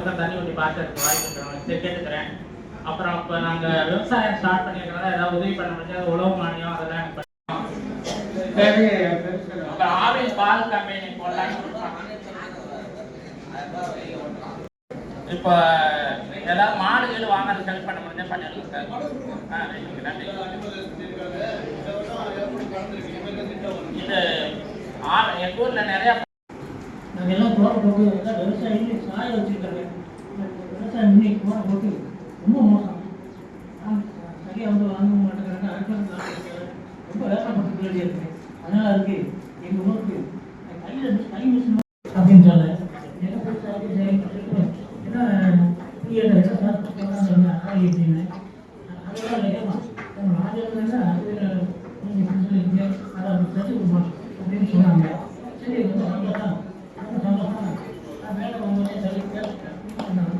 வருஷம் தண்ணி ஊற்றி பார்த்துருக்கு வாய்ப்பு சரி கேட்டுக்கிறேன். அப்புறம் இப்போ நாங்கள் விவசாயம் ஸ்டார்ட் பண்ணியிருக்கிறதா ஏதாவது உதவி பண்ண முடியாது உழவு மானியம் அதெல்லாம் எனக்கு பண்ணி- சரி ஆவின் பால் கம்பெனி போடலான்னு இப்போ ஏதாவது மாடுகள் வாங்குறது ஹெல்ப் பண்ண முடிஞ்சா பண்ணிடுங்க சார். ஆ நன்றி இது ஆ- எங்க ஊர்ல நிறைய நாங்கள் எல்லாம் எல்லாம் விவசாயிங்க சாய வச்சுருக்காங்க. விவசாயம் இன்னைக்கு போன போட்டு ரொம்ப மோசம். வந்து வாங்க மாட்டேங்கிறாங்க ரொம்ப வேதனைப்பட்டு அதனால அதுக்கு எங்கள் ஊர் கையில் கை மிஷின் அப்படின்னு சொல்ல என்ன போய் சார் அப்படி செய்யணும்னு சொல்லிட்டு ஏன்னா பிஎட் என்ன சார் சொன்னாங்க அக்காளி அப்படின்னு அதெல்லாம் இல்லையா ராஜா அது நீங்கள் சொல்லிங்க அதை அவங்க செஞ்சு கொடுப்பாங்க அப்படின்னு சொன்னாங்க சரி வந்து சந்தோஷம் ரொம்ப சந்தோஷம் நான் மேலே வந்து சரி கேட்டேன் சொன்னாங்க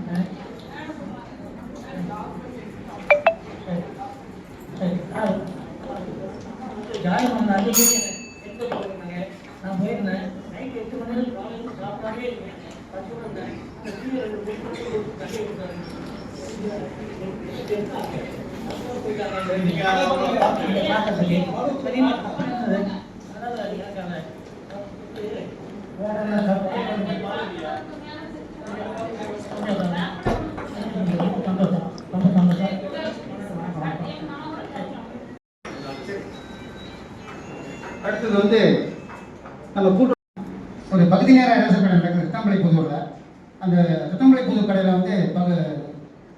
சரி சரி ஆ, ஜாயின் பண்ண அன்றைக்கி எட்டு போயிருந்தாங்க நான் போயிருந்தேன் நைட் எட்டு மணி நேரம் காலையில் சாப்பிடாமே பத்து மூணு மணி நேரம் தண்ணி அடுத்தது வந்து நம்ம கூட்டு ஒரு பகுதி நேர ரேஷன் கடை நடக்குது சித்தம்பளை புதூரில். அந்த சித்தம்பளை புதூர் கடையில் வந்து பகு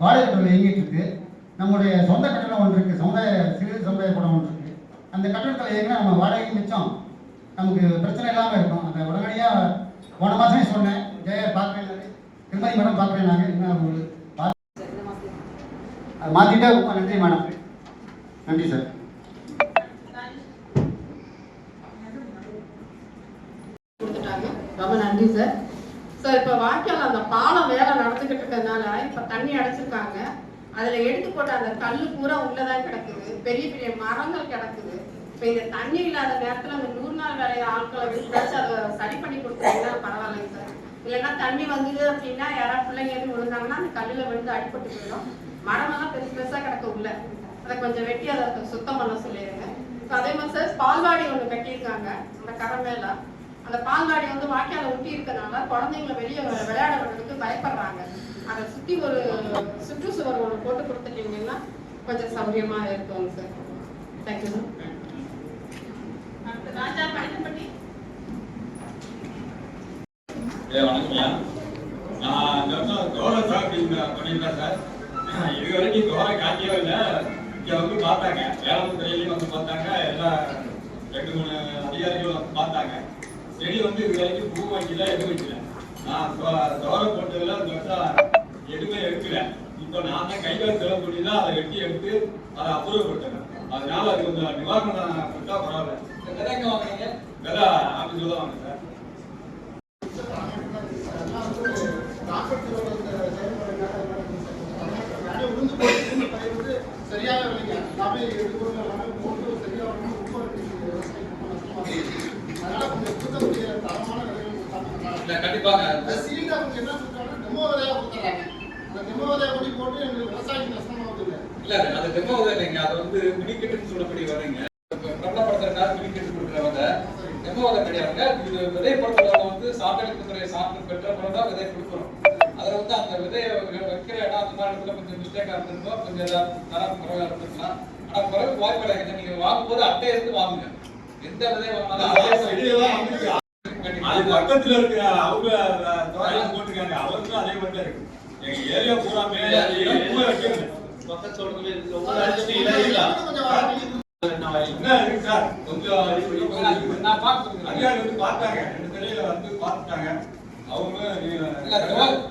வாடகை கட்டணம் இயங்கிட்டு இருக்கு. நம்முடைய சொந்த கட்டணம் ஒன்று இருக்குது சமுதாய சிறு சமுதாய படம் ஒன்று இருக்குது அந்த கட்டணத்தில் இயங்கினா நம்ம வாடகை மிச்சம். நமக்கு பிரச்சனை இல்லாமல் இருக்கும். அந்த உடனடியாக போன மாதமே சொன்னேன். ஜெய பார்க்குறேன் திருமதி மேடம் பார்க்குறேன் நாங்கள் என்ன உங்களுக்கு? பார்த்து மாற்றிட்டே நன்றி மேடம் நன்றி சார். ரொம்ப நன்றி சார் சார் இப்போ வாய்க்கால் அந்த பாலம் வேலை நடந்துக்கிட்டு இருக்கிறதுனால இப்போ தண்ணி அடைச்சிருக்காங்க. அதில் எடுத்து போட்ட அந்த கல் பூரா உள்ளதான் கிடக்குது. பெரிய பெரிய மரங்கள் கிடக்குது. இப்போ இந்த தண்ணி இல்லாத நேரத்தில் அந்த நூறு நாள் வேலையை ஆட்களை விசாரிச்சு அதை சரி பண்ணி கொடுத்தீங்கன்னா பரவாயில்லைங்க சார் இல்லைன்னா தண்ணி வந்தது அப்படின்னா யாராவது பிள்ளைங்க எதுவும் விழுந்தாங்கன்னா அந்த கல்லில் விழுந்து அடிபட்டு போயிடும். மரமெல்லாம் பெருசு பெருசாக கிடக்க உள்ள. அதை கொஞ்சம் வெட்டி அதை சுத்தம் பண்ண சொல்லிடுங்க அதே மாதிரி சார் பால்வாடி ஒன்று கட்டியிருக்காங்க. அந்த கரை மேல. அந்த பால்வாடி வந்து வாய்க்கால ஒட்டி இருக்கனால குழந்தைங்களை வெளியே வ- விளையாட விடுறதுக்கு பயப்படுறாங்க. அதை சுத்தி ஒரு சுற்றுச்சுவர் ஒன்று போட்டு கொடுத்துட்டீங்கன்னா கொஞ்சம் சௌகரியமா இருக்குங்க sir. Thank you sir Raja Palanipatti. ஏ வணக்கம்யா நான் இந்த வருஷம் பண்ணியிருந்தேன் சார் இது வரைக்கும் இல்லை. இங்கே வந்து பார்த்தாங்க. வேளாண் துறையிலையும் வந்து பார்த்தாங்க. எல்லா ரெண்டு மூணு அதிகாரிகளும் பார்த்தாங்க. செடி வந்து இது வரைக்கும் பூ வைக்கல எதுவும் வைக்கல. நான் தோ- தோலை போட்டதில் இந்த வருஷம் எதுவுமே எடுக்கல. இப்போ நான் தான் கைகால் செலவு பண்ணி தான் அதை வெட்டி எடுத்து அதை அப்புறப்படுத்தேன் அதனால அது கொஞ்சம் நிவாரணம் கொடுத்தா பரவாயில்ல. விதை எங்க வாங்குறீங்க? விதை ஆஃபீஸில் தான் வாங்க சார். சரியாக இல்லைங்க எல்லாமே எடுக்கணும் எல்லாமே போட்டு அதனால தரமான விலைகள் கொடுத்தாங்க கண்டிப்பாங்க அந்த சீட் அவங்க என்ன சொல்றாங்க டெமோ விலையா கொடுத்துறாங்க அந்த டெமோ விலையா கொண்டு போட்டு எங்களுக்கு விவசாயிக்கு நஷ்டம் இல்லை அது டெமோ இல்லைங்க. அது வந்து மினிக்கெட்டுன்னு சொல்லக்கூடிய வரீங்க பிரபலப்படுத்துறதுக்காக மினிக்கெட்டு கொடுக்குறவங்க டெமோ விதை கிடையாதுங்க. இது விதை பொறுத்தவரை வந்து சாப்பிட்டு துறை சாப்பிட்டு பெற்ற பிறகு தான் விதை கொடுக்குறோம். அதுல வந்து அந்த விதையை வைக்கிற இடம் அந்த மாதிரி இடத்துல கொஞ்சம் மிஸ்டேக்கா இருந்திருந்தோம் கொஞ்சம் தரம் குறைவா இருந்திருக்கலாம். ஆனா குறைவு வாய்ப்பு கிடையாது வாங்கும்போது அட்டையை இருந்து வாங்குங்க. எந்த அது பக்கத்துல இருக்க. அவங்க போட்டுருக்காங்க. அவருக்கும் அதே மாதிரி தான் இருக்கு. எங்க ஏரியா பூராமே என்ன இருக்கு சார்? கொஞ்சம் அதிகாரி வந்து பார்த்தாங்க. ரெண்டு தலையில வந்து பார்த்துட்டாங்க. அவங்க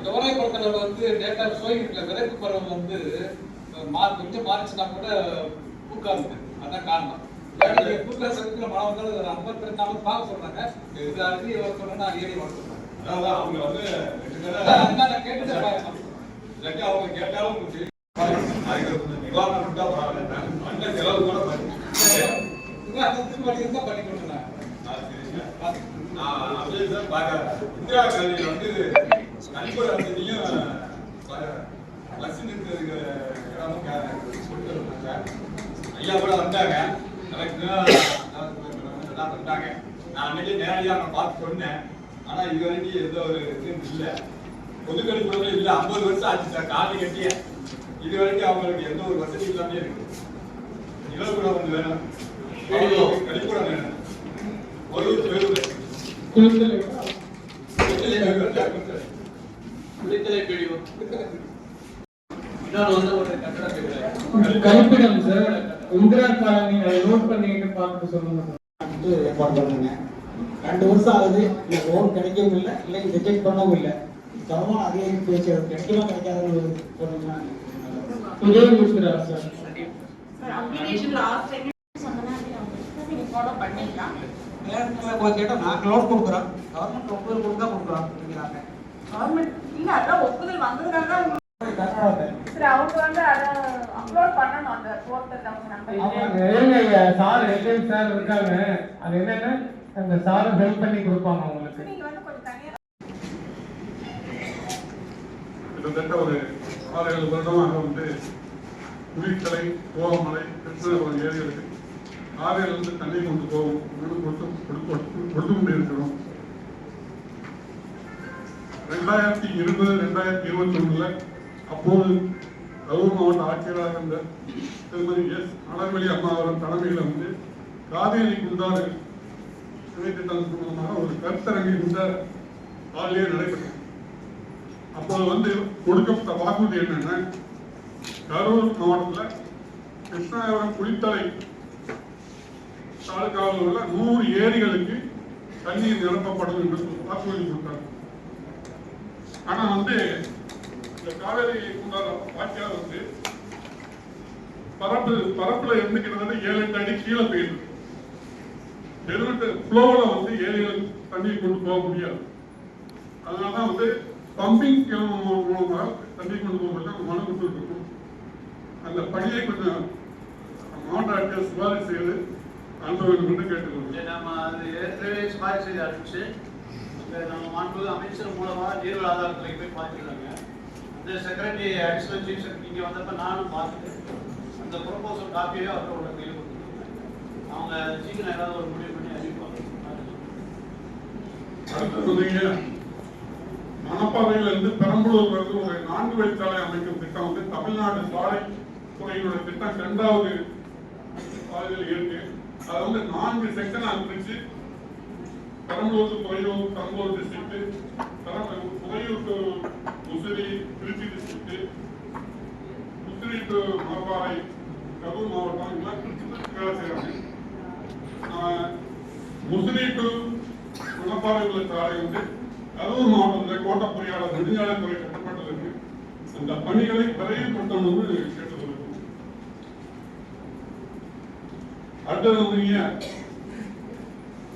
துவரை வந்து டேட்டா ஷோயிங்ல விதைப்பு பருவம் வந்து கொஞ்சம் மாறிச்சுன்னா கூட பூக்காது அதான் காரணம். அவங்க வந்து அவங்க கேட்டாலும் நிவாரணம் கொடுத்தா பரவாயில்ல பண்ண செலவு கூட இந்திரா காலனியில் வந்து கழிப்பறை வசதியும் குடிக்கிறதுக்கு இடமும் கே- கொடுத்து இருந்தாங்க. ஐயா கூட வந்தாங்க. வந்தாங்க நான் அன்னைக்கு நேரடியாக நான் பார்த்து சொன்னேன். ஆனா இது வரைக்கும் எந்த ஒரு இதுவும் இல்லை. பொதுக்கடி கூட இல்லை. ஐம்பது வருஷம் ஆச்சு சார் காலி கட்டிய. இது வரைக்கும் அவங்களுக்கு எந்த ஒரு வசதி இல்லாமே இருக்கு. நிலவுக்கூடம் வந்து வேணும். கழிக்கூடம் வேணும். ஒரு கழிப்பிடம் சார். இந்திரா காலனி அதை நோட் பண்ணிட்டு பார்த்து சொல்லுங்க வந்து ஏற்பாடு பண்ணுங்க. ரெண்டு வருஷம் ஆகுது. இந்த லோன் கிடைக்கவும் இல்லை இல்லை ரிஜெக்ட் பண்ணவும் இல்லை. கவர்மெண்ட் அதிகாரி பேச்சு அது கிடைக்குமா கிடைக்காதுன்னு சொன்னீங்கன்னா சார் பண்ணீங்களா? நேரத்தில் போய் கேட்டால் நாங்கள் லோன் கொடுக்குறோம் கவர்மெண்ட் ஒப்புதல் கொடுத்தா கொடுக்குறோம் அப்படிங்கிறாங்க. கவர்மெண்ட் இல்ல அதான் ஒப்புதல் வந்ததுனால தான் சரி எல்எம் இருக்காங்க. அது என்னன்னா? அந்த சாரை ஹெல்ப் பண்ணி கொடுப்பாங்க உங்களுக்கு. நீங்க வந்து கொஞ்சம் தனியா கிட்டத்தட்ட ஒரு ஆறு ஏழு வருடமாக வந்து குளித்தலை கோவமலை கிருஷ்ணகிரி ஏரிகளுக்கு ஆறுகளிலிருந்து தண்ணி கொண்டு கொடுத்து கொடுத்து கொடுத்து கொண்டிருக்கிறோம் ரெண்டாயிரத்தி இருபது ரெண்டாயிரத்தி இருபத்தி ஒண்ணுல அப்போது கரூர் மாவட்ட ஆட்சியராக இருந்த திருமதி எஸ். அனர்வழி அம்மா அவர்கள் தலைமையில் வந்து காவேரி குண்டாறு திட்டம் சம்பந்தமாக ஒரு கருத்தரங்கை இந்த ஆளிலே நடைபெற்றது. அப்போது வந்து கொடுக்கப்பட்ட வாக்குறுதி என்னன்னா கரூர் மாவட்டத்தில் கிருஷ்ணாபுரம் குளித்தலை தாலுகாவில் உள்ள நூறு ஏரிகளுக்கு தண்ணீர் நிரப்பப்படும் என்று வாக்குறுதி கொடுத்தாங்க. ஆனா வந்து இந்த காவேரி உண்டான வாக்கியால் வந்து பரப்பு பரப்புல இருந்து கிட்டத்தட்ட ஏழு எட்டு அடி கீழே போயிடுது. எழுபட்டு ஃப்ளோவில் வந்து ஏரிகளுக்கு தண்ணியை கொண்டு போக முடியாது. அதனால தான் வந்து பம்பிங் மூலமாக தண்ணி கொண்டு போக முடியும் மனு கொடுத்துருக்கோம் அந்த பணியை கொஞ்சம் மாவட்ட ஆட்சியர் சிபாரிசு செய்து அனுப்ப வேண்டும் கேட்டுக்கணும் நம்ம அது ஏற்கனவே சிபாரிசு செய்து அனுப்பிச்சு நம்ம மாண்பு அமைச்சர் மூலமா நீர்வள ஆதாரத்தில் போய் பார்த்துருக்காங்க இந்த செக்ரட்டரி அடிஷனல் சீஃப் செக்ரட்டரி இங்கே வந்தப்ப நானும் பார்த்துட்டு அந்த ப்ரொபோசல் காப்பியே அவரோட கையில் கொடுத்துருக்கேன் அவங்க சீக்கிரம் ஏதாவது ஒரு முடிவு பண்ணி அறிவிப்பாங்க. அடுத்து பெரம்பலூர் வந்து ஒரு நான்கு வழிச்சாலை அமைக்கும் திட்டம் வந்து தமிழ்நாடு சாலை துறையினுடைய திட்டம் இரண்டாவது பாதையில் இருக்கு. அதை வந்து நான்கு செக்ஷனா பிரிச்சு Perambalur Thuraiyur Perambalur district Perambalur Thuraiyur Musiri Trichy district Musiri to Manapparai Karur மாவட்டம் இதெல்லாம் திருச்சி வேலை செய்யறாங்க. முசிறி டு மணப்பாறை உள்ள சாலை வந்து கரூர் மாவட்டத்தில் கோட்ட நெடுஞ்சாலைத்துறை கட்டுப்பாட்டில் இருக்கு அந்த பணிகளை விரைவுபடுத்தணும்னு கேட்டுக்கொள்ளும் அடுத்தது நீங்க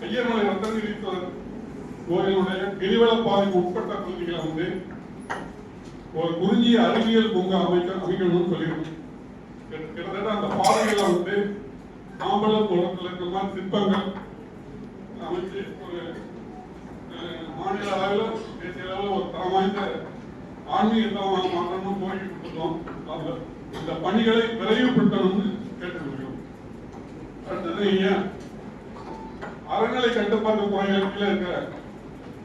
ஐயர்மலை ரத்தகிரீஸ்வரர் கோயிலுடைய கிரிவல பாதைக்கு உட்பட்ட பகுதிகளை வந்து ஒரு குறிஞ்சிய அறிவியல் பூங்கா அமைக்க அமைக்கணும்னு சொல்லியிருக்கோம் கிட்ட- கிட்டத்தட்ட அந்த பாதைகளை வந்து மாம்பழ குளத்தில் இருக்கிற மாதிரி சிற்பங்கள் அமைச்சு ஒரு மாநில அளவில் தேசிய அளவில் ஒரு தரம் வாய்ந்த ஆன்மீக தலமாக மாற்றணும் கோரிக்கை கொடுத்துருக்கோம் அந்த இந்த பணிகளை விரைவுபடுத்தணும்னு கேட்டுக்கொள்கிறோம். அடுத்தது நீங்க அறநிலை கட்டுப்பாட்டு துறைகள் இருக்கிற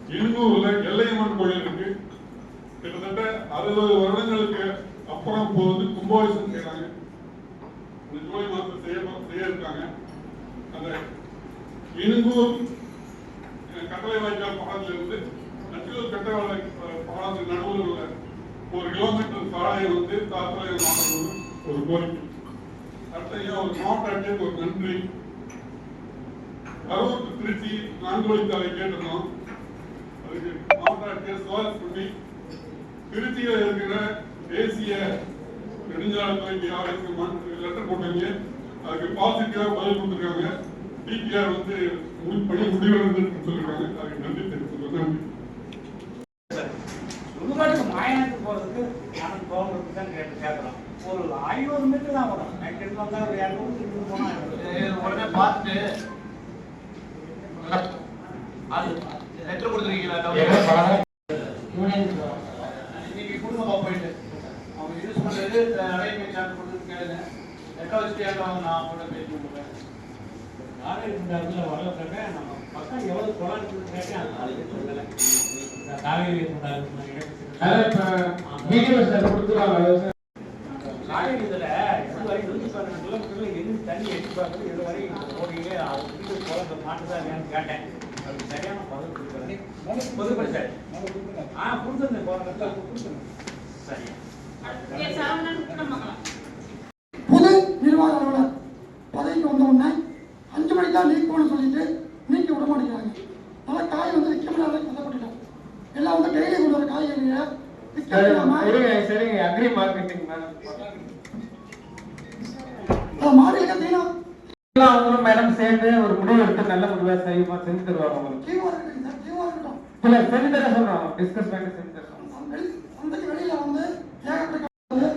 இழுங்கூர்ல எல்லையம்மன் கோயில் இருக்கு. கிட்டத்தட்ட அறுபது வருடங்களுக்கு அப்புறம் இப்போ வந்து கும்பாபிஷேகம் செய்யறாங்க ஜூலை மாதம் செய்ய செய்ய இருக்காங்க. அந்த இழுங்கூர் கட்டளை வாய்க்கால் பாலத்துல இருந்து நச்சூர் கட்டளை அஹ், நடுவில் உள்ள ஒரு கிலோமீட்டர் சாலையை வந்து தாக்கலை மாற்றணும் ஒரு கோரிக்கை. அடுத்த ஒரு மாவட்ட ஒரு நன்றி. கரூர் திருச்சி நான்கு வழிச்சாலை கேட்டிருந்தோம். அதுக்கு மாவட்ட ஆட்சியர் சுவாரஸ் திருச்சியில இருக்கிற தேசிய நெடுஞ்சாலைத்துறைக்கு யாருக்கு லெட்டர் போட்டாங்க அதுக்கு பாசிட்டிவா பதில் கொடுத்துருக்காங்க. டிபிஆர் வந்து முடி- பணி முடிவடைந்து சொல்லிருக்காங்க அதுக்கு நன்றி தெரிவித்துக்கிறேன் நன்றி. மாயனத்துக்கு போகிறதுக்கு நானும் கவர்மெண்ட் தான் கேட்டு கேட்குறோம் ஒரு ஐநூறு மீட்டர் தான் வரும். நைட் எடுத்து வந்தால் ஒரு இரநூறு போனால் உடனே பார்த்துட்டு அது லெட்டர் கொடுத்துருக்கீங்களா இன்னைக்கு கொடுங்கப்பா போயிட்டு அவங்க யூஸ் பண்றது வச்சுட்டு நான் கூட பேசி கொடுப்பேன் யாரும் இந்த இடத்துல வரலப்ப நம்ம பக்கம் எவ்வளவு குளம் இருக்குன்னு கேட்டேன் அது நாளைக்கு சொல்லலை இந்த காவேரி இருந்தாரு காவேரி இதுல இது வரை நூற்றி பன்னெண்டு கிலோமீட்டர்ல எங்க தண்ணி எட்டி பார்க்குறது இது வரை அது வீட்டு குளம் மாட்டுதா இல்லையான்னு கேட்டேன். அது சரியான பதில் கொடுக்குறேன் பொதுப்படுத்தாரு ஆ கொடுத்துருந்தேன் போன சரி. சேர்ந்து ஒரு முடிவு எடுத்து நல்ல முடிவா செய்யுமா செஞ்சு தருவாங்க உங்களுக்கு? இல்ல செஞ்சு தர சொல்றோம் டிஸ்கஸ் பண்ணி செஞ்சு தர சொல்றோம் வெளியில வந்து வந்து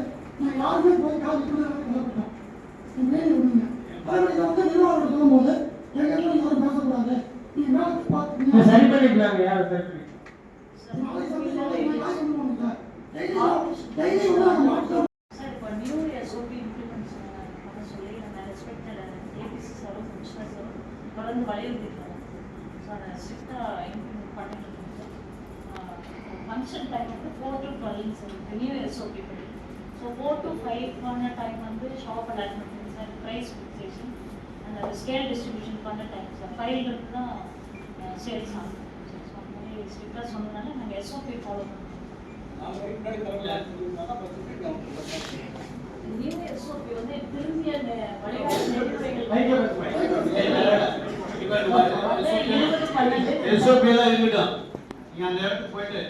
யாருமே போய் காய் விற்கணும் கஷ்டப்பட்டோம் நீங்க வெளியில விடுங்க அதே மாதிரி இதை வந்து நிர்வாகம் சொல்லும்போது எங்க இடத்துல யாரும் பேசக்கூடாது நீங்க வேலை பார்த்து சரி பண்ணிக்கலாங்க யார் சரி பண்ணி நாளைக்கு சந்தைக்கு வந்து காய் கொண்டு போகணும் சார் டெய்லி டெய்லி வந்து நாங்கள் மாற்றோம் சார் இப்போ நியூ எஸ்ஓபி இம்ப்ளிமெண்ட்ஸ் பண்ண சொல்லி நம்ம ரெஸ்பெக்டட் ஏபிசி சாரும் கமிஷனர் சாரும் தொடர்ந்து வலியுறுத்திருக்காங்க ஸோ அதை ஸ்ட்ரிக்டாக இம்ப்ளிமெண்ட் பண்ணிட்டு இருக்கோம் ஃபங்க்ஷன் டைம் வந்து four to twelve sir new SOP படி ஸோ ஃபோர் டு ஃபைவ் பண்ண டைம் வந்து shop allotment sir price fixation and அது ஸ்கேல் டிஸ்ட்ரிபியூஷன் பண்ண டைம் சார் ஃபைவ்லேருந்து தான் சேல்ஸ் ஆகும் ஸோ அந்த மாதிரி ஸ்ட்ரிக்டாக சொன்னதுனால நாங்கள் எஸ்ஓபி ஃபாலோ பண்ணுறோம் நியூ எஸ்ஓபி வந்து திரும்பி அந்த வழிகாட்டு நெறிமுறைகள் எஸ்ஓபி எல்லாம் இருக்கட்டும் நீங்க அந்த இடத்துக்கு போயிட்டு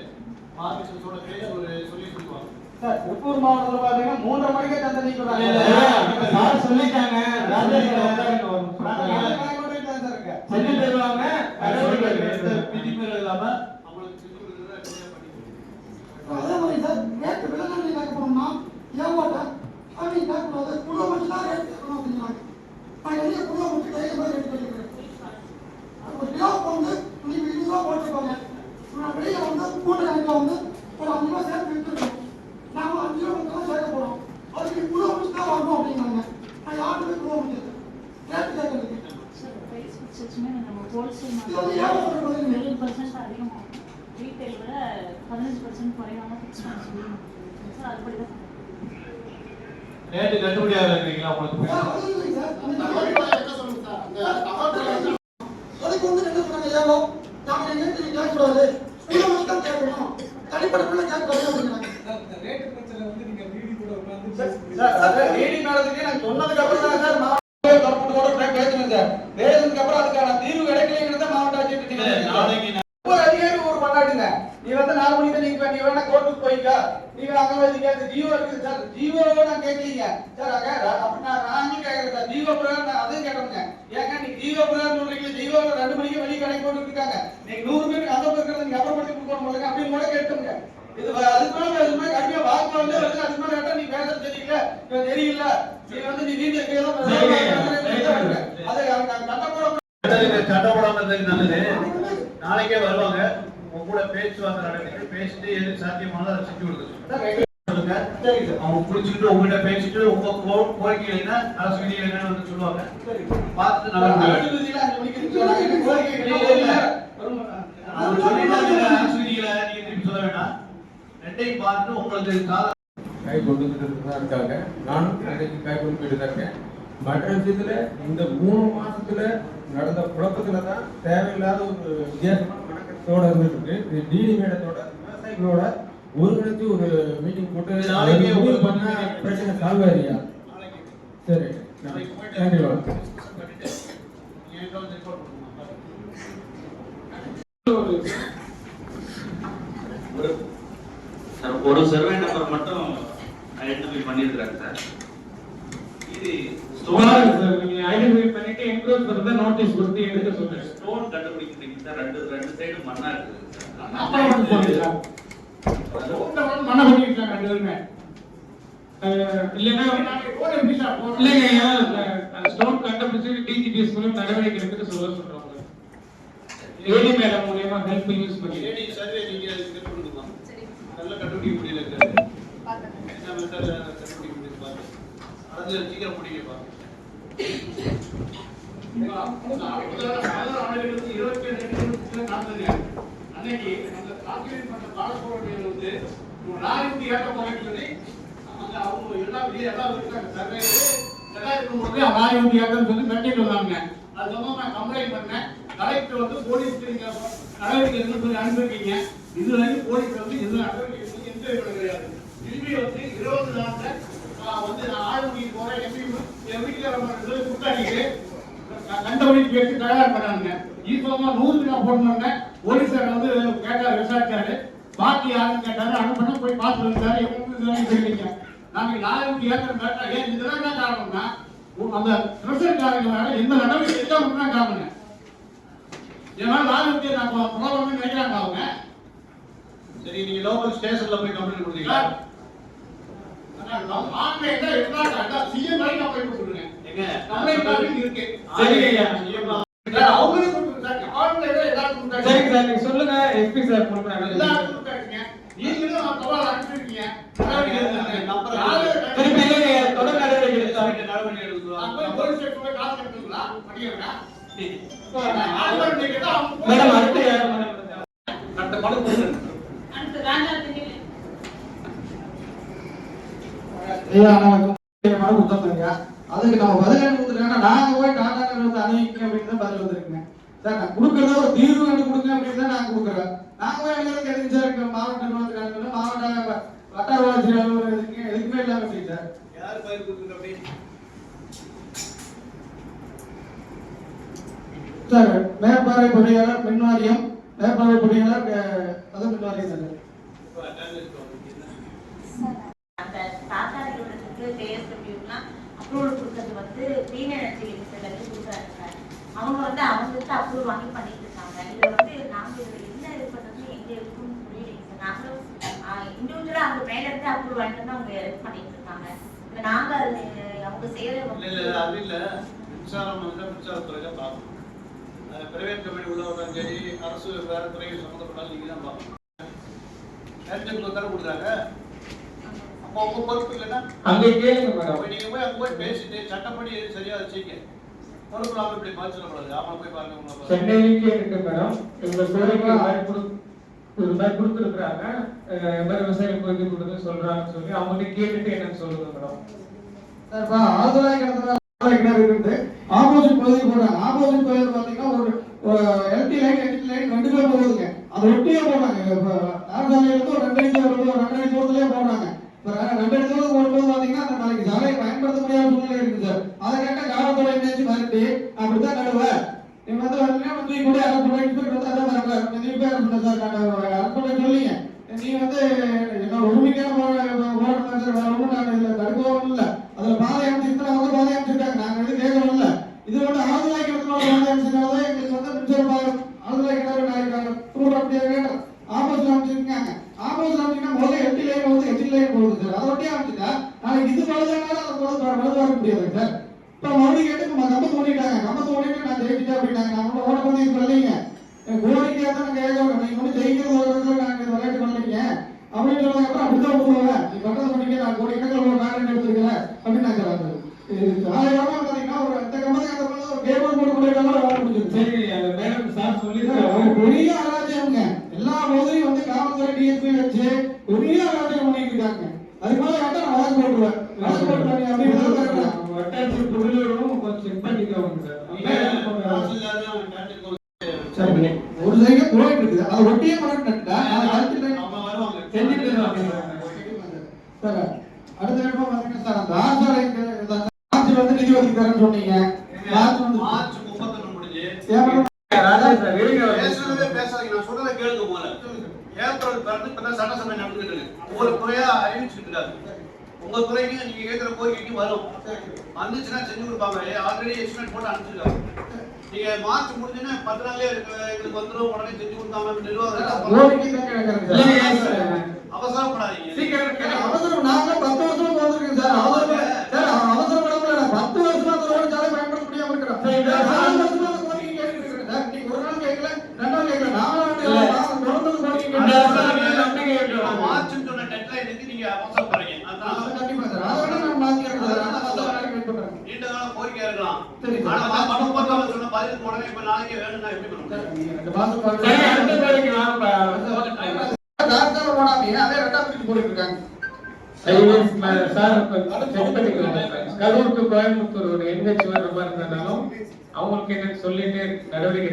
ஆபீசர்ஸோட பேசி ஒரு சொல்லி கொடுப்பாங்க சார் திருப்பூர் மாவட்டத்தில் பார்த்தீங்கன்னா மூன்றரை மணிக்கே தந்தை நீக்கிறாங்க சொல்லிட்டாங்க செஞ்சு தருவாங்க விதிமுறை இல்லாம அவங்களுக்கு அதே மாதிரி சார் ரேட்டு விலங்கு கேட்க போனோம்னா ஏமாட்ட அவங்க கேட்கக்கூடாது குழுவை மட்டும் தான் ரேட் கேட்கணும் அப்படிங்கிறாங்க நான் வெளியே குழுவை மட்டும் கையில் போய் ரேட் கேட்கிறேன் ஒரு கிலோ வந்து நீங்க இருபது ரூபா போட்டுருப்பாங்க நான் வெளியே வந்து மூட்டை கணக்கில் வந்து ஒரு அஞ்சு ரூபா சேர்த்து விற்றுருக்கோம் நாம அஞ்சு ரூபா மட்டும் தான் சேர்க்க போறோம் அதுக்கு குழுவை மட்டும் தான் வரணும் அப்படிங்கிறாங்க நான் யாருமே குழுவை முடியாது ரேட்டு கேட்கறதுக்கு சார் ப்ரைஸ் ஃபிக்ஸேஷனே நம்ம ஹோல்சேல் இது வந்து ஏமாத்துற பதில் இருபது பர்சன்ட் அதிகமாகும் ரீட்டைல் விட பதினஞ்சு பர்சன்ட் குறைவான ஃபிக்ஸ் பண்ண சொல்லி சார் அதுபடி தான் பண்ணுறோம் ரேட்டு கட்டுப்படி உங்களுக்கு? இல்லைங்க சார். அந்த அதுக்கு வந்து என்ன சொன்னாங்க ஏழோ நாங்க எங்க வீட்டுக்கு கேட்கக்கூடாது? மட்டும் கேட்கணும். தனிப்பட்ட பிள்ளை கேட்கக்கூடாது அப்படிங்கிறாங்க. ரேட்டு பிரச்சனை வந்து நீங்க கூட நான் சொன்னதுக்கு அப்புறம் தான் சார் மாவட்ட கருப்பத்தோட போய் பேசணும் சார் பேசுனதுக்கு அப்புறம் அதுக்கான தீர்வு கிடைக்கலைங்கிறத மாவட்ட ஆட்சியர் நாளைக்கு ஒரு அதிகாரி ஒரு பண்ணாட்டுங்க நீ வந்து நாலு மணிக்கு தான் நீங்க நீ வேணா கோர்ட்டுக்கு போய்க்கா நீங்க அங்க வந்து கேட்க ஜீவோ இருக்குது சார் ஜீவோவை நான் கேட்கலீங்க சார் அங்க அப்படி நான் நாங்களும் கேட்கறேன் சார் ஜீவோ பிரகாரம் நான் அதையும் கேட்டோங்க ஏங்க நீ ஜீவோ பிரகாரம் சொல்றீங்க ஜீவோ ரெண்டு மணிக்கு வெளியே கடை போட்டு இருக்காங்க நீங்க நூறு பேருக்கு அந்த இருக்கிறத நீங்க அப்புறப்படுத்தி கொடுக்கணும் போலுங்க அப்படின்னு கூட கேட்டுங்க இது வ- அதுக்கு மேல இது மாதிரி கடுமையா வாக்கு வந்து வருது அதுக்கு மேல கேட்டா நீ பேசுறது தெரியல இவன் தெரியல நீ வந்து நீ வீட்டுல கேளும் அதை கட்டப்போட சட்டம் போடாம இருந்தது நல்லது நாளைக்கே வருவாங்க. உங்க கூட பேச்சுவார்த்தை நடத்தி பேசிட்டு எது சாத்தியமானதோ அதை செஞ்சு கொடுக்க சொல்லுங்க. அவங்க புடிச்சுக்கிட்டு உங்ககிட்ட பேசிட்டு உங்க கோரிக்கை என்ன அரசு என்னன்னு வந்து சொல்லுவாங்க. பார்த்து நல்லா சொல்ல வேண்டாம். ரெண்டையும் பார்த்து உங்களுக்கு கால கை கொண்டு இருக்காங்க. நானும் கை கொண்டு போயிட்டு தான் இருக்கேன். மற்ற விஷயத்துல இந்த மூணு மாசத்துல நடந்த குழப்பத்துல தான் தேவையில்லாத ஒரு வித்தியாசமான கணக்கத்தோட இருந்துட்டு இருக்கு இது டிடி மேடத்தோட விவசாயிகளோட ஒருங்கிணைச்சு ஒரு மீட்டிங் போட்டு நாளைக்கே பண்ணா பிரச்சனை சால்வ் ஆகியா சரி. நன்றி வணக்கம். ஒரு சர்வே நம்பர் மட்டும் ஐடென்டிஃபை பண்ணியிருக்கிறாங்க சார் இது சார் நீங்க ஐடென்டிஃபை நோட்டீஸ் கொடுத்து எடுக்க சொல்றேன். ஸ்டோன் கண்டுபிடிக்கிறீங்க சார் ரெண்டு ரெண்டு சைடும் மண்ணா இருக்குது. அப்புறம் வந்து போடுங்க சார் சார் மண்ணை பண்ணிருக்காங்க ரெண்டு பேருமே. அஹ் இல்லைன்னா இல்லைங்க ஸ்டோன் கண்டுபிடிச்சு டிஜிபிஎஸ் மூலம் நடவடிக்கை எடுத்துட்டு சொல்ல சொல்றோம் ஏடி மேடம் மூலியமா ஹெல்ப் யூஸ் பண்ணி ஏடி சர்வே நீங்க நல்ல கண்டுபிடிக்க முடியல இருக்காது என்ன மெத்தட் கண்டுபிடிக்க பாருங்க அதை சீக்கிரம் அன்னைக்கு அந்த கால்குலேட் பண்ண பாலப்போட்டியில் வந்து ஒரு லாரிக்கு ஏற்ற போறேன்னு சொல்லி அந்த அவங்க எல்லாம் வெளியே எல்லாம் இருக்காங்க சர்வே எல்லாம் இருக்கும்போது லாரி வந்து ஏற்றன்னு சொல்லி மிரட்டிட்டு வந்தாங்க அது சம்பந்தமா நான் கம்ப்ளைண்ட் பண்ணேன் கலெக்டர் வந்து போலீஸ் நடவடிக்கை எடுக்கணும்னு சொல்லி அனுப்பியிருக்கீங்க இது வரைக்கும் போலீஸ் வந்து எந்த நடவடிக்கை எந்த கிடையாது திரும்பி வந்து இருபது நாள்ல நான் வந்து நான் ஆளுநர் போறேன் எம்பி என் வீட்டுக்காரங்க சொல்லி கண்டபடி பேசி தயார் பண்ணாங்க ஈஸ்வரமா நூறு நான் போடணுங்க போலீஸார் வந்து கேட்டார் விசாரிச்சாரு பாக்கி யாருன்னு கேட்டாரு அனுப்பினா போய் பார்த்து வந்தாரு எப்படி சொல்லிங்க நாங்க நாளைக்கு ஏற்ற கேட்டா ஏன் இதெல்லாம் என்ன காரணம்னா அந்த பிரசர்காரங்க மேல எந்த நடவடிக்கை எடுக்காம தான் காரணங்க ஏன்னா நாளைக்கு நான் ப்ராப்ளம் நினைக்கிறாங்க அவங்க சரி நீங்க லோக்கல் ஸ்டேஷன்ல போய் கம்ப்ளைண்ட் கொடுத்தீங்களா ஆன்லைன்ல இருந்தாங்க சிஎம் வரை நான் போய் கொடுத்துருங்க கம்ப்ளைண்ட் காப்பி இருக்கு அவங்களே கொடுத்துருக்காங்க ஆன்லைன்ல எல்லாரும் கொடுத்தாங்க சரிங்க சார் நீங்க சொல்லுங்க. எஸ்பி சார் கொடுக்குறாங்க எல்லாரும் கொடுத்தாங்க நீங்களும் தபால் அனுப்பிச்சிருக்கீங்க. திருப்பி தொடர் நடவடிக்கை எடுத்தாங்க நடவடிக்கை எடுக்கலாம். நான் போய் போலீஸ் ஸ்டேஷன் போய் காசு மேடம் அடுத்து ராஜா ஐயா கொடுத்தோம்ங்க அதுக்கு நம்ம பதில் என்ன கொடுத்துருக்காங்கன்னா நாங்க போய் டாடா வந்து அணிவிக்கணும் அப்படின்னு தான் பதில் வந்திருக்குங்க சார் நான் கொடுக்கறத ஒரு தீர்வு கண்டு கொடுங்க அப்படின்னு தான் நாங்க கொடுக்குறோம். நாங்க போய் எழுதுறதுக்கு எதுக்கு சார் இங்க மாவட்ட நிர்வாகத்துக்கு மாவட்ட வட்டார வளர்ச்சி அலுவலர் எதுக்கு எதுக்குமே இல்லாம இருக்கு சார். யார் பயிர் கொடுக்குறது அப்படி? சார் மேற்பார்வை பொறியாளர் மின் வாரியம் மேற்பார்வை பொறியாளர் அது மின் வாரியம் சார் அந்த டாடா நிறுவனத்துக்கு ஜேஎஸ்டபிள்யூக்குலாம் அப்ரூவல் கொடுக்கறது வந்து கிளீன் எனர்ஜி லிமிடெட்ல கொடுக்குறாங்க சார். அவங்க வந்து அவங்களுக்கு அப்ரூவல் வாங்கி பண்ணிட்டு இருக்காங்க. இதை வந்து நாங்க இதுல என்ன இது பண்றது எங்க இருக்குன்னு புரியலைங்க சார். நாங்களும் இண்டிவிஜுவலா அவங்க மேல இருந்து அப்ரூவல் வாங்கிட்டு வந்து அவங்க இது பண்ணிட்டு இருக்காங்க. இப்ப நாங்க அவங்க செய்யற இல்ல அது இல்ல. மின்சாரம் வந்து மின்சாரத்துறை தான் பார்க்கணும் பிரைவேட் கம்பெனி உள்ளவர்களும் சரி அரசு வேறு துறையில் சம்மந்தப்பட்டாலும் நீங்கள் தான் பார்க்கணும். நேரத்துக்கு கொடுக்குறாங்க. அப்போ உங்க பொறுப்பு இல்லைன்னா அங்க கேளுங்க மேடம் நீங்க போய் அங்க போய் பேசிட்டு சட்டப்படி எது சரியா அதை செய்யுங்க பொறுப்பு இல்லாம இப்படி சொல்லக்கூடாது ஆமா போய் பாருங்க. சென்னையிலேயே இருக்கு மேடம் இந்த கோரிக்கை ஒரு மாதிரி கொடுத்துருக்குறாங்க. மாதிரி விவசாய கோரிக்கை கொடுத்து சொல்றாங்கன்னு சொல்லி அவங்கள்ட்ட கேட்டுட்டு என்னன்னு சொல்லுங்க மேடம் சார் இப்போ கிடத்துல ஆதரவாக கிணறு இருக்குது. ஆப்போசிட் பகுதியில் போடுறாங்க ஆப்போசிட் பகுதியில் பார்த்தீங்கன்னா ஒரு எல்டி லைன் எல்டி லைன் ரெண்டு பேர் போகுதுங்க. அதை ஒட்டியே போடுறாங்க இப்போ நார்சாலையிலிருந்து ஒரு ரெண்டு அடி தூரம் ஒரு ரெண்டு அடி தூரத்துலேயே போடுறாங்க இப்போ ரெண்டு தூரம் போடும்போது பார்த்தீங்கன்னா அந்த நாளைக்கு சாலையை பயன்படுத்த முடியாத சூழ்நிலை இருக்குது சார். அதை கேட்டால் காவல்துறை நினைச்சு மிரட்டி அப்படித்தான் நடுவேன் நீங்க வந்து வரீங்கன்னா வந்து கூட அரசு இன்ஸ்பெக்டர் வந்து அதான் வரல நீங்க பேர் சொன்ன சார் நான் அரசு சொல்லிங்க. நீ வந்து என்னோட உரிமைக்கான போராட்டம் சார் வேற ஒன்றும் நான் இதில் தடுக்கவும் இல்லை. அதில் பாதை அமைச்சு இத்தனை வந்து பாதை அமைச்சிருக்காங்க நாங்கள் எதுவும் கேட்கவும் இல்லை இது வந்து ஆறுதலாய் கிடத்துல பாதை அமைச்சதுனால தான் எங்களுக்கு வந்து மின்சார பாலம் ஆறுதலாய் கிணறு நாளைக்கு தூரம் அப்படியே கேட்டோம் ஆப்போசிட் அமைச்சிருக்காங்க ஆப்போசிட் அமைச்சிங்கன்னா முதல்ல எட்டு லைன் வந்து எட்டு லைன் போகுது சார் அதை ஒட்டியே அமைச்சிட்டா நாளைக்கு இது பழுதானாலும் அதை போது பழுது வர முடியாது சார் இப்போ மறுபடியும் கேட்டு நம்ம கம்பத்து ஓடிட்டாங்க கம்பத்து ஓடிட்டு நான் ஜெயிச்சிட்டேன் அப்படின்னாங்க நான் கூட ஓட வந்து இது பண்ணலைங்க கோரிக்கையா தான் நாங்கள் கேட்கறோம் நீங்க வந்து ஜெயிக்கிறது ஒரு இடத்துல நாங்கள் விளையாட்டு பண்ணலைங்க அப்படின்னு சொன்னதுக்கு அப்புறம் அப்படிதான் போடுவேன் நீ பண்றது பண்ணிக்க நான் கோடி கணக்கில் ஒரு காரணம் எடுத்துருக்கேன் அப்படின்னு நான் சொல்றாங்க சாதாரணமா பாத்தீங்கன்னா ஒரு அந்த கம்பத்துக்கு அந்த பக்கம் ஒரு கேபிள் போட்டு கொண்டு வேலை முடிஞ்சிருக்கு சரி அந்த மேடம் சார் சொல்லி ஒரு பெரிய அராஜகம்ங்க எல்லா பகுதியும் வந்து காவல்துறை டிஎஸ்பி வச்சு பெரிய பண்ணிட்டு இருக்காங்க அதுக்கு மேல கேட்டா நான் வழக்கு போட்டுருவேன். வழக்கு போட்டு பண்ணி அப்படின்னு வட்டாட்சி புரியலும் கொஞ்சம் செக் பண்ணிக்கோங்க சார் ஒரு- சரி ஒரு சைக்கிள் போயிட்டு இருக்குது. அதை ஒட்டியே மரம் அதை செஞ்சுட்டு சார் அடுத்த சார். அந்த ஆசாரிக்கு இந்த ஆட்சி வந்து நிதி ஒதுக்கிட்டாருன்னு சொன்னீங்க. மார்ச் வந்து மார்ச் முப்பத்தொன்னு முடிஞ்சு ஏப்ரல் ராஜா சார் வெளியில பேசுறதே பேசாதீங்க நான் சொல்றதை கேளுங்க முதல்ல ஏப்ரல் பிறந்து இப்பதான் சட்டசபை நடந்துகிட்டு இருக்கு ஒவ்வொரு துறையா அறிவிச்சுட்டு இருக்காங்க உங்க துறைக்கு நீங்க கேட்கிற கோரிக்கைக்கு வரும். வந்துச்சுன்னா செஞ்சு கொடுப்பாங்க. ஆல்ரெடி எஸ்டிமேட் போட்டு அனுப்பிச்சிருக்காங்க. நீங்க மார்ச் முடிஞ்சுன்னா பத்து நாளே இருக்கு எங்களுக்கு வந்துடும் உடனே செஞ்சு கொடுத்தாங்க நிர்வாகம். அவசரப்படாதீங்க. அவசரம் நாங்க பத்து வருஷமா போந்துருக்கோம் சார் அவசரம் சார் அவசரப்படாம நான் பத்து வருஷமா அந்த ரோடு சாலை பயன்படுத்த முடியாம இருக்கிறோம் சரி, நான் சார். நாலு வருஷமா அந்த கோரிக்கை கேட்டுட்டு இருக்கிறேன் சார் நீங்க ஒரு நாள் கேட்கல ரெண்டு நாள் கேட்கல நாலு நாள் இல்ல. நான் தொடர்ந்து கோரிக்கை அந்த கேட்டுட்டு அரசாங்கம் இருக்கேன். நம்பிக்கை வைக்கிறோம். மார்ச் சொன்ன டெட்லைனுக்கு நீங்க அவசரப்படுறீங்க அது அதனால கண்டிப்பா சார் அதை விட நான் மாத்தி இருக்கிறேன் ஏற்படுறாங்க நீண்ட கால கோரிக்கையா இருக்கலாம் சரி, சரி. ஆனா நான் பணம் போட்டாலும் சொன்ன பதிலுக்கு உடனே இப்ப நாளைக்கு வேணும்னா எப்படி பண்ணுவோம்? நீங்க ரெண்டு மாசம் சரி, அடுத்த கோரிக்கை வாங்க டாக்டர் போடாம அதே ரெண்டா பிரிச்சு போட்டுட்டு இருக்காங்க ஐஏஎஸ் சார் செக் பண்ணிக்கலாம். கரூர் டு கோயம்புத்தூர் ஒரு என்ஹெச் வர மாதிரி இருந்தாலும் அவங்களுக்கு என்ன சொல்லிட்டு நடவடிக்கை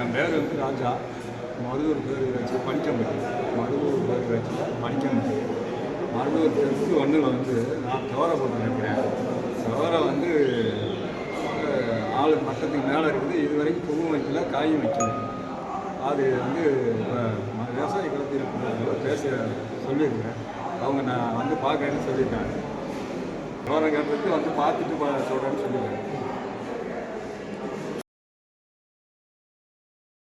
என் பேர் வந்து ராஜா. மருதூர் பேர் வச்சு படிக்கம்பட்டி மருதூர் பேர் வச்சு படிக்கம்பட்டி மருதூர் தெற்கு ஒன்றில் வந்து நான் சவரை போட்டு நிற்கிறேன் வந்து ஆள் மட்டத்துக்கு மேலே இருக்குது. இது வரைக்கும் பூவும் வைக்கல காயும் வைக்கல அது வந்து இப்போ விவசாய களத்தில் பேச சொல்லியிருக்கிறேன். அவங்க நான் வந்து பார்க்கறேன்னு சொல்லியிருக்காங்க. சவரை வந்து பார்த்துட்டு பா- சொல்கிறேன்னு சொல்லியிருக்காங்க.